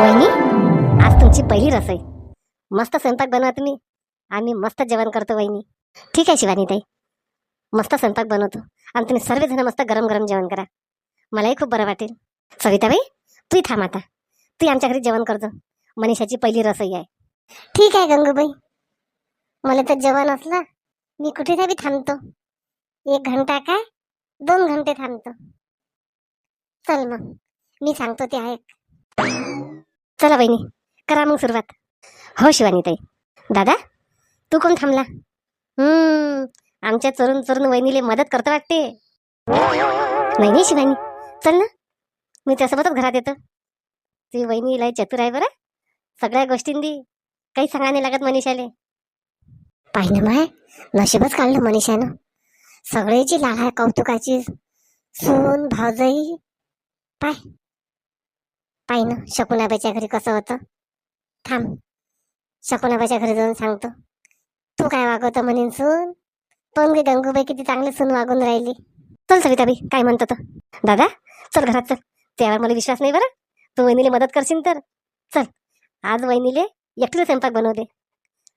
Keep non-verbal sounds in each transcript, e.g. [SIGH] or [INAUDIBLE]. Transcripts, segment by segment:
वहिनी आज तुमची पहिली रसोई. मस्त स्वयंपाक बनवा तुम्ही. आम्ही मस्त जेवण करतो वहिनी. ठीक आहे शिवानी ताई. मस्त स्वयंपाक बनवतो. आणि तुम्ही सर्वजण मस्त गरम गरम जेवण करा. मलाही खूप बरं वाटेल. सविताबाई तूही थांब आता. तू आमच्या घरी जेवण करतो. मनीषाची पहिली रसोई आहे. ठीक आहे गंगूबाई. मला तर जेवण असलं मी कुठे तरी थांबतो. एक घंटा काय? दोन घंटे थांबतो. चल मग. मी सांगतो ते ऐक. चला बहिणी करा मग सुरुवात. हो शिवानी ताई. दादा तू कोण थांबला? आमच्या चोरून चोरून वहिनीले मदत करतो वाटते. नाही नाही शिवानी चल ना. मी त्यासोबतच घरात येतो. ती वहिनी लय चतुर आहे बरं. सगळ्या गोष्टींनी काही सांगा नाही लागत मनीषाले. पाहिलं माय नशीबच काढलं मनीषानं. सगळ्याची लाग आहे कौतुकाची. सून भावजाई पाय. पाहि ना शकुनाबाईच्या घरी कसं होतं? थांब. शकुनाबाईच्या घरी जाऊन सांगतो. तू काय वागवतं म्हणेन सून? पण गे गंगूबाई किती चांगली सून वागून राहिली. चल सविताबाई काय म्हणतो तो? दादा चल घरात चल. त्यावर मला विश्वास नाही बरं. तू वहिनीले मदत करशील तर. चल. आज वहिनीले एकटीला स्वयंपाक बनवते.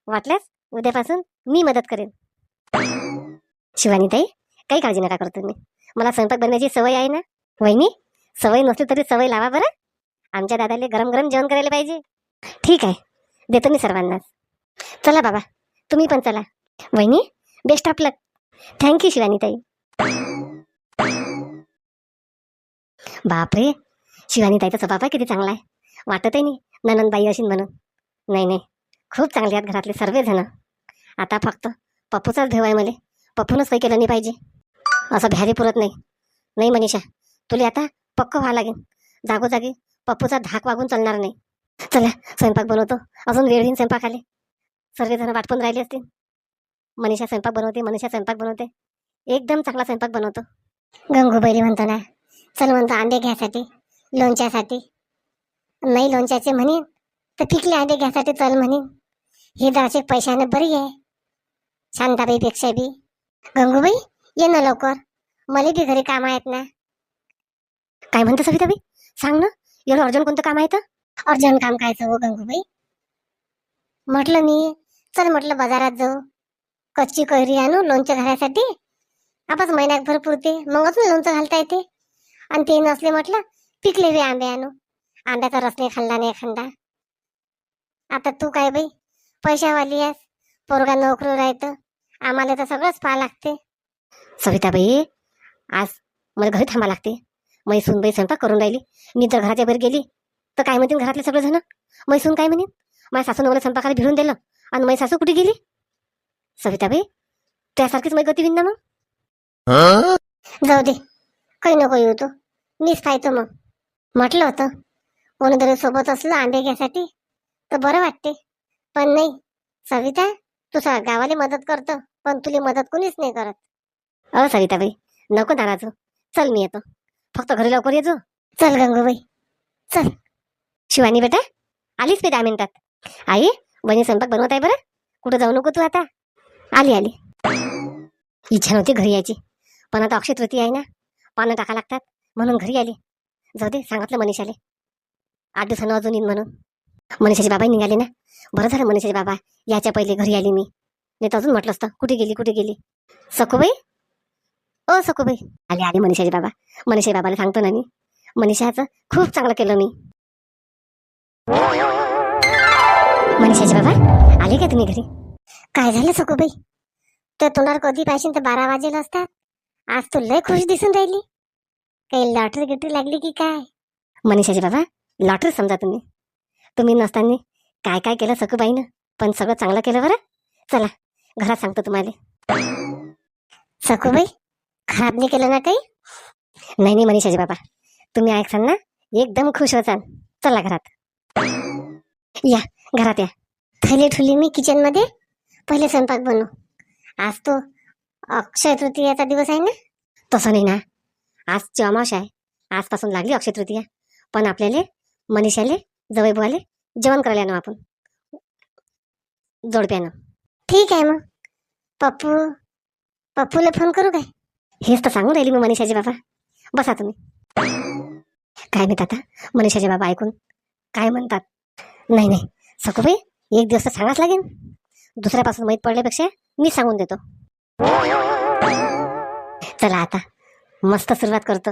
वाटल्यास उद्यापासून मी मदत करेन. शिवानी ताई काही काळजी नका करतो तुम्ही. मला स्वयंपाक बनवायची सवय आहे ना? वहिनी सवय नसली तरी सवय लावा बरं. आमच्या दादाले गरम गरम जेवण करायला पाहिजे. ठीक आहे देतो मी सर्वांनाच. चला बाबा तुम्ही पण चला. वहिनी best of luck thank you Shivanitai. बापरे शिवानीताईचा स्वभाव किती चांगला आहे. वाटत आहे नाही ननंदबाई अशीन म्हणून. नाही नाही खूप चांगले आहेत घरातले सर्वजण. आता फक्त पप्पूचाच भेव आहे मला. पप्पूनच काही केलं नाही पाहिजे. असं भ्यारी पुरत नाही. नाही मनीषा तुला आता पक्क व्हावं लागेल. जागोजागी पप्पूचा धाक वागून चालणार नाही. चला स्वयंपाक बनवतो. अजून वेळ येईन स्वयंपाक आले सर्वजण वाटपून राहिले असतील. मनीषा स्वयंपाक बनवते मनीषा स्वयंपाक बनवते. एकदम चांगला स्वयंपाक बनवतो. गंगूबाई म्हणतो ना चल म्हणतो अंडे घ्यासाठी लोणच्यासाठी. नाही लोणच्याचे म्हणेन तर पिकले अंडे घ्यासाठी चल म्हणेन. हे दरचे पैशाने बरी आहे. शांताबाईपेक्षा बी. गंगूबाई ये ना लवकर. मला बी घरी काम आहेत ना. काय म्हणतो सविताबाई? सांग ना. एवढं अर्जंट कोणतं काम आहे तर? अर्जंट काम कायचं हो गंगूबाई? म्हटलं मी चल म्हटलं बाजारात जाऊ. कच्ची कैरी आणू लोणचं घालायसाठी. आपच महिन्याभर पुरते मग अजून लोणचं घालता येते. आणि ते नसले म्हटलं पिकले बी आंबे आणू. आंब्याचा रस नाही खाल्ला नाही एखादा आता तू काय बाई? पैशावाली आहेस. पोरगा नोकरी राहतं. आम्हाला तर सगळंच पाहा लागते. सविताबाई आज मला घरी थांबा लागते. मैसूनबाई स्वयंपाक करून राहिली. मी जर घराच्या बाहेर गेली तर काय म्हणतील घरातले सगळे जण? मैसून काय म्हणेन? माझ्या सासून मला स्वयंपाकाला भिडून दिलं. आणि माझी सासू कुठे गेली? सविताबाई त्यासारखीच माझी गती होईन ना मग? जाऊ दे. काही नको येऊ तू. मीच पाहतो मग. म्हटलं होतं कोणीतरी सोबत असलं अंडे घ्यासाठी तर बरं वाटते. पण नाही. सविता तू गावाला मदत करतो पण तुला मदत कोणीच नाही करत. अ सविताबाई नको नाराजू चल मी येतो. फक्त घरी लवकर येजो चल गंगूबाई. चल. शिवानी बेटा आलीच पे दहा मिनिटात. आई बनी स्वयंपाक बनवत आहे बरं? कुठं जाऊ नको तू आता? आली आली. इच्छा नव्हती घरी यायची. पण आता अक्षय तृती आहे ना. पानं टाका लागतात. म्हणून घरी आली. जाऊ दे सांगितलं मनीषाले. आठ दिवसानं अजून येईन म्हणून. मनीषाचे बाबा निघाले ना. बरं झालं मनीषाचे बाबा. याच्या पहिले घरी आली मी. नाही तर अजून म्हटलं असतं कुठे गेली कुठे गेली? सखूबाई ओ सखूबाई. आले आले मनीषाचे बाबा. मनीषाच्या बाबाला सांगतो ना मी. मनीषाचं खूप चांगलं केलं मी. मनीषाचे बाबा आले का तुम्ही घरी? काय झालं सखूबाई? तर तोंडावर कधी पाहिजे तर बारा वाजेला असतात. आज तू लय खुश दिसून राहिली. काही लॉटरी गिटरी लागली की काय? मनीषाचे बाबा लॉटरी समजा तुम्ही. तुम्ही नसताना काय काय केलं सखूबाईनं? पण सगळं चांगलं केलं बरं? चला घरात सांगतो तुम्हाला. सखूबाई खराब नाही केलं ना काही? नाही नाही मनीषाचे बाबा. तुम्ही ऐकसान ना एकदम खुश होसान चला घरात. या घरात या. थैली ठुली मी किचनमध्ये. पहिले स्वयंपाक बनू आज तो अक्षय तृतीयाचा दिवस आहे ना? तसं नाही ना. आजची अमावस्या आहे. आजपासून लागली अक्षय तृतीया. पण आपल्याला मनीषाले जवळ जेवण करायला ना आपण. जोडप्यानं. ठीक आहे मग. पप्पू पप्पूला फोन करू काय? हेच तर सांगून राहिली मी मनीषाचे बाबा. बसा तुम्ही. काय माहीत आता मनीषाचे बाबा ऐकून काय म्हणतात? नाही नाही. सखूबाई एक दिवस तर सांगाच लागेल. दुसऱ्यापासून माहीत पडल्यापेक्षा मी सांगून देतो. चला आता. मस्त सुरुवात करतो.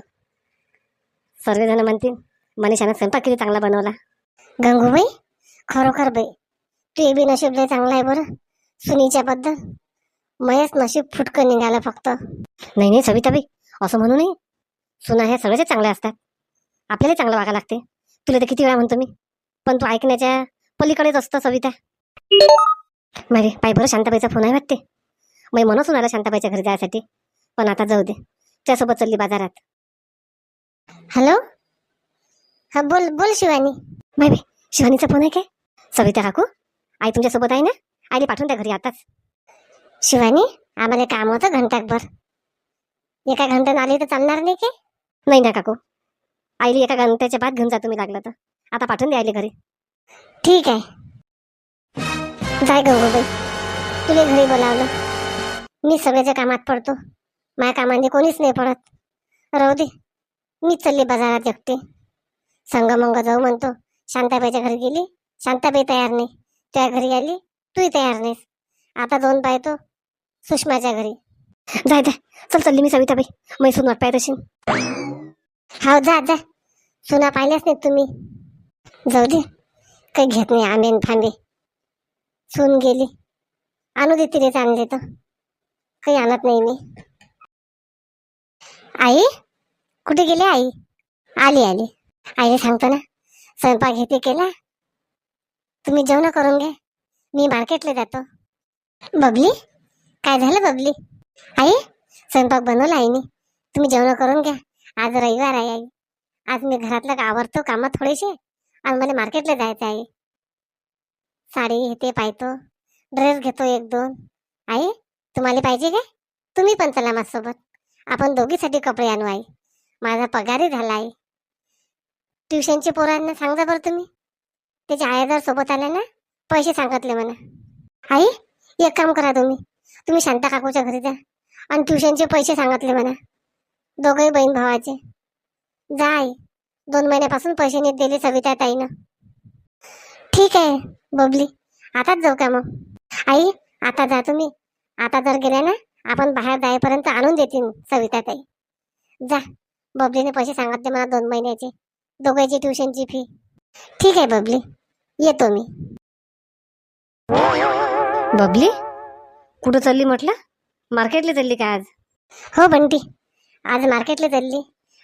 सर्वजण म्हणतील मनीषानं स्वयंपाक किती चांगला बनवला. गंगूबाई खरोखर बाई तू बी नशीब लय चांगला आहे बरं. सुनीच्या बद्दल मयच नशीब फुटकं निघालं फक्त. नाही नाही सविताबाई असं म्हणू नये. सुना ह्या सगळ्याच चांगल्या असतात. आपल्याला चांगलं वागा लागते. तुला तर किती वेळा म्हणतो मी पण तू ऐकण्याच्या पलीकडेच असतं सविता. मारे पाय बरं शांताबाईचा फोन आहे वाटते. मी म्हणून सुनाला शांताबाईच्या घरी जायसाठी. पण आता जाऊ दे. त्यासोबत चालली बाजारात. हॅलो? हा बोल बोल शिवानी. बाय शिवानीचा फोन आहे काय? सविता काकू आई तुमच्यासोबत आहे ना? आईने पाठवून द्या घरी आताच. शिवानी आम्हाला काम होतं घंटाकभर. एका घंट्यानं आली तर चालणार नाही की? नाही ना काकू. आईली एका घंट्याच्या बाद घेऊन जा तुम्ही लागलं तर. आता पाठवून द्या घरी. ठीक आहे. जाय गंगूबाई. तुला घरी बोलावलं. मी सगळ्याच्या कामात पडतो. माझ्या कामाने कोणीच नाही पडत. राहू दे. मीच चालली बाजारात एकटे. संगमंग जाऊ म्हणतो. शांताबाईच्या घरी गेली. शांताबाई तयार नाही. त्या घरी आली. तूही तयार नाहीस. आता दोन पाहतो सुषमाच्या घरी. जाय जा चल चालली मी सविताबाई मैसून वाट पाय तशी हो जा जा. सुना पाहिल्याच नाहीत तुम्ही. जाऊ दे. काही घेत नाही आंबे फांबे. सून गेली. आणू दे तिनेच चांगले तर. काही आणत नाही मी. आई? कुठे गेली आई? आली आली. आईने सांगतो ना. स्वयंपाक घेते केला. तुम्ही जेवण करून घ्या. मी मार्केटला जातो. बबली? काय झालं बबली? आई स्वयंपाक बनवला आईने. तुम्ही जेवण करून घ्या. आज रविवार आहे आई. आज मी घरातलं आवरतो कामात थोडेसे. आणि मला मार्केटला जायचं आहे. साडी हे ते पाहतो. ड्रेस घेतो एक दोन. आई तुम्हाला पाहिजे काय? तुम्ही पण चला माझ्यासोबत. आपण दोघीसाठी कपडे आणू आई. माझा पगारही झाला आहे. ट्युशनचे पोरांना सांगा बरं तुम्ही. त्याच्या आयादार सोबत आल्या ना? पैसे सांगितले म्हणा आई एक काम करा तुम्ही. तुम्ही शांता काकूच्या घरी जा. आणि ट्युशनचे पैसे सांगितले म्हणा. दोघंही बहीण भावाचे. जा दोन महिन्यापासून पैसे नीट दिले सविता ताईनं. ठीक आहे बबली. आताच जाऊ का मग? आई आता जा तुम्ही. आता जर गेल्या ना आपण बाहेर जाईपर्यंत आणून देतील सविता ताई. जा. बबलीने पैसे सांगितले मला दोन महिन्याचे. दोघांची ट्युशनची फी. ठीक आहे बबली. येतो मी. बबली? कुठं चालली म्हटलं? मार्केटला चालली का आज? हो बंटी. आज मार्केटला चालली.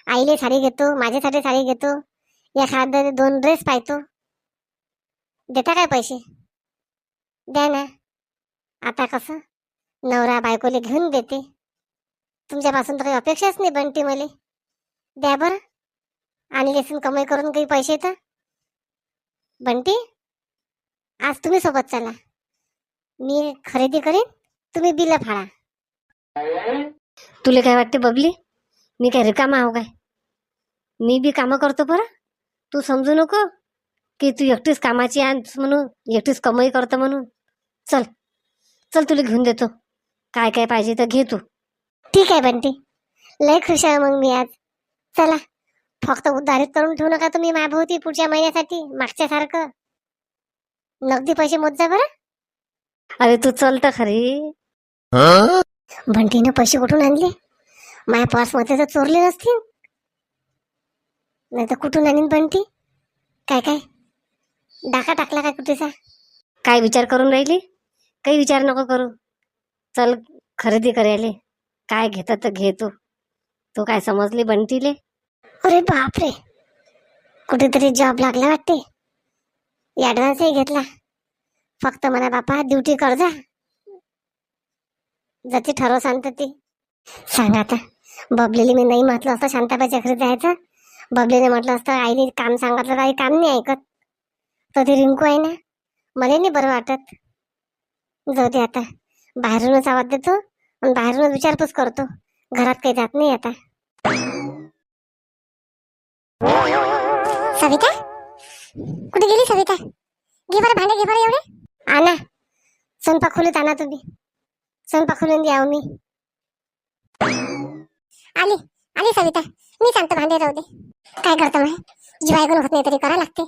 आईले साडी घेतो माझ्यासाठी साडी घेतो. एखादं दोन ड्रेस पाहतो. देता काय पैसे? द्या ना. आता कसं? नवरा बायकोले घेऊन देते. तुमच्यापासून तर काही अपेक्षाच नाही बंटी मले. द्या बरं. आणि लेसून कमाई करून काही पैसे तर? बंटी आज तुम्ही सोबत चला. मी खरेदी करीन. तुम्ही बिल फाडा. तुला काय वाटते बबली? मी काय रिकामा आहो काय? मी बी कामं करतो बरं. तू समजू नको की तू एकटीच कामाची आण म्हणून एकटीच कमाई करतो म्हणून. चल चल तुला घेऊन देतो. काय काय पाहिजे तर घे तू. ठीक आहे बंटी. लय खुश आहे मग मी आज. चला फक्त उधारीत करून ठेवू नका तुम्ही माझ्याभोवती पुढच्या महिन्यासाठी मागच्या सारखं. नगदी पैसे मोज बरं. अरे तू चल तर खरी. भंटीनं पैसे कुठून आणले? माझ्या पासमध्ये तर चोरले असतील. नाही तर कुठून आणीन बंटी काय काय? डाका टाकला काय कुठेचा? काय विचार करून राहिली? काही विचार नको करू. चल खरेदी करायले. काय घेतात तर घे तू. तू काय समजली बंटीले? अरे बापरे. कुठेतरी जॉब लागला वाटते. ॲडव्हान्सही घेतला. फक्त मला बापा ड्युटी कर जा. जती ठरव सांगत ती. सांग आता बबलीने मी नाही म्हटलं असतं शांताबाईच्या घरी जायचं. बबलीने म्हटलं असतं आईने काम सांगितलं आई काम नाही ऐकत. तर ती रिंकू आहे ना मला नाही बरं वाटत. जाऊ दे आता बाहेरूनच आवाज देतो आणि बाहेरूनच विचारपूस करतो. घरात काही जात नाही आता. सविता? कुठे गेली सविता? घे बरं भांडे घे बरं एवढे. आणा. स्वयंपाक खोलीत आणा तुम्ही. स्वयंपाक खोलून द्या मी आली आली सविता. मी सांगतो भांडे राहू दे. काय करतो मग जीवायगून होत नाही तरी करा लागते.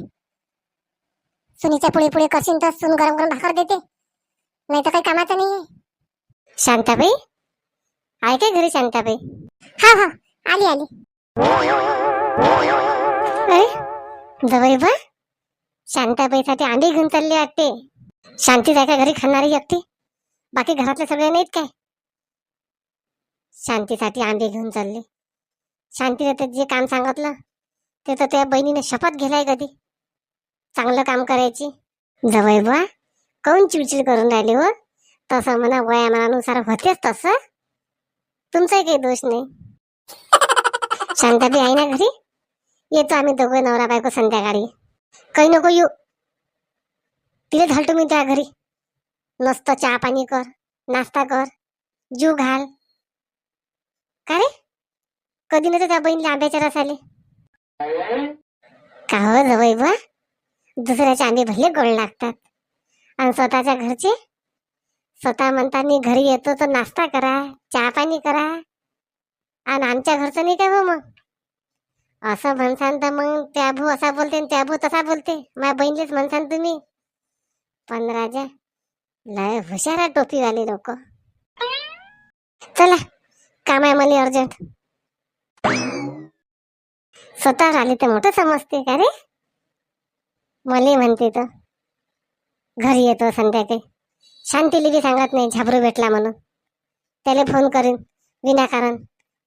सुनीच्या पुढे पुढे करशील तर सून गरम गरम भाकर देते. नाही तर काही कामाचं नाहीये. शांताबाई? आहे काय घरी शांताबाई? हा हा. आली आली. अरे जवळ बा. शांताबाईसाठी अंडे घेऊन चालली वाटते. शांती का घरी खाणारी एकटी? बाकी घरातले सगळे नाहीत काय? शांतीसाठी अंडे घेऊन चालले. शांतीने ते जे काम सांगितलं ते तर त्या बहिणीने शपथ घेलाय कधी. चांगलं काम करायची. जवळ बा काऊन चिडचिड करून राहिली हो? तसं म्हणा वयामानानुसार होतेच तसं. तुमचाही काही दोष नाही. [LAUGHS] शांताबाई आहे ना घरी? येतो आम्ही दोघं नवरा बायको संध्याकाळी. काही नको येऊ. तिला घालतो मी त्या घरी. मस्त चहा पाणी कर नाश्ता कर जीव घाल. का रे? कधी नव्हतं त्या बहिणीला आंब्याच्या रसाले का हो जवळ बा दुसऱ्याचे आंबे भले गोड लागतात. आणि स्वतःच्या घरचे? स्वतः म्हणता मी घरी येतो तर नाश्ता करा चहा पाणी करा. आणि आमच्या घरचं नाही काय हो मग? असं म्हणसान तर मग त्या भू असा बोलते आणि त्या भू तसा बोलते. माझ्या बहिणीच म्हणसान तुम्ही. पण राजा लय हुशार आहे टोपीवाले लोक. चला काम आहे मला अर्जंट. स्वतः आले तर मोठं समजते का रे? मला म्हणते तर. घरी येतो संध्याकाळी. शांतीली बी सांगत नाही झाबरू भेटला म्हणून. त्याला फोन करीन विनाकारण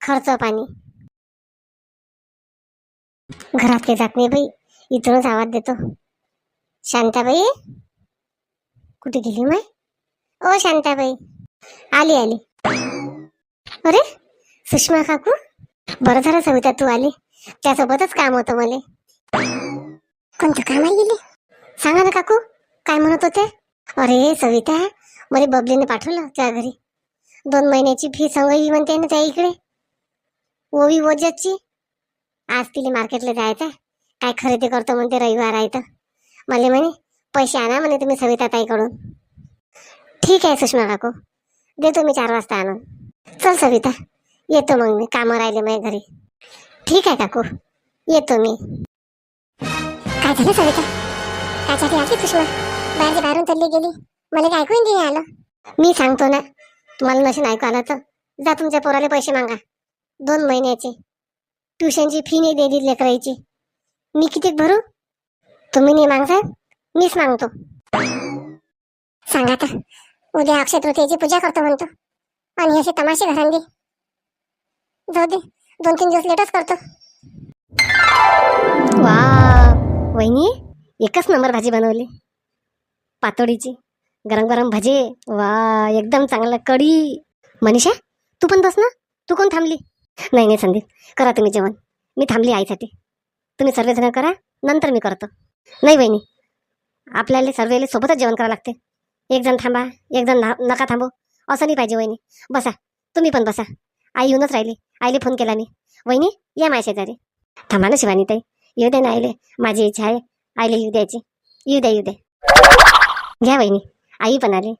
खर्च पाणी. घरातले जात नाही बाई इथूनच आवाज देतो. शांताबाई? कुठे गेली माय? ओ शांताबाई. आली आली. अरे सुषमा काकू? बरं झालं सविता तू आली. त्यासोबतच काम होतं मले. कोणतं काम आहे गेली सांगा ना काकू काय म्हणत होते? अरे सविता मला बबलीने पाठवलं त्या घरी. दोन महिन्याची फी संगई म्हणते ना त्या इकडे. ओवी ओजतची आज तिला मार्केटला जायचं काय खरेदी करतो म्हणते रविवार आहे तर. मला म्हणे पैसे आणा म्हणे तुम्ही सविताताईकडून ठीक आहे सुषमा काकू. देतो मी चार वाजता आणून. चल सविता. येतो मग मी. कामं राहिले माझ्या घरी. ठीक आहे काकू. येतो मी. काय झालं सविता? त्यासाठी आली सुषमा? बाहेर बाहेरून चालली गेली. मला काय ऐकून नाही आलं. मी सांगतो ना. तुम्हाला नशीन ऐकू आलं तर जा तुमच्या पोराला पैसे मागा. दोन महिन्याचे. ट्युशनची फी नाही दिली लेकरायची मी किती भरू? तुम्ही नाही मागसाल मीच मागतो. सांगा आता. उद्या अक्षय तृतीयेची पूजा करतो म्हणतो. आणि असे तमाशे घरांदी जाऊ दे. दोन तीन दिवस लेटच करतो. वा वहिनी एकच नंबर भाजी बनवली. पातोडीची. गरम गरम भजे. वा एकदम चांगलं कढी. मनीषा तू पण बस ना. तू कोण थांबली? नाही नाही संदीप. करा तुम्ही जेवण. मी थांबली आईसाठी. तुम्ही सर्वजण करा. नंतर मी करतो. नाही वहिनी. आपल्याला सर्वेले सोबतच जेवण करावं लागते. एक जण थांबा एक जण ना- नका थांबू. असं नाही पाहिजे वहिनी. बसा. तुम्ही पण बसा. आई येऊनच राहिली. आईले फोन केला मी. वहिनी या माझ्या शेजारी. थांबा ना शिवानी ताई. येऊ दे ना आईले. माझी इच्छा आहे. आईले येऊ द्यायची. येऊ द्या येऊ द्या घ्या वहिनी. आई पण आली.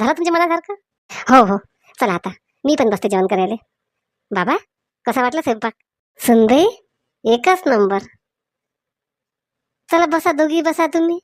झालं तुमच्या मनासारखं? हो हो. चला आता. मी पण बसते जेवण करायला. बाबा कसा वाटला स्वयंपाक? सुंदे एकच नंबर. चला बसा दोघी बसा तुम्ही.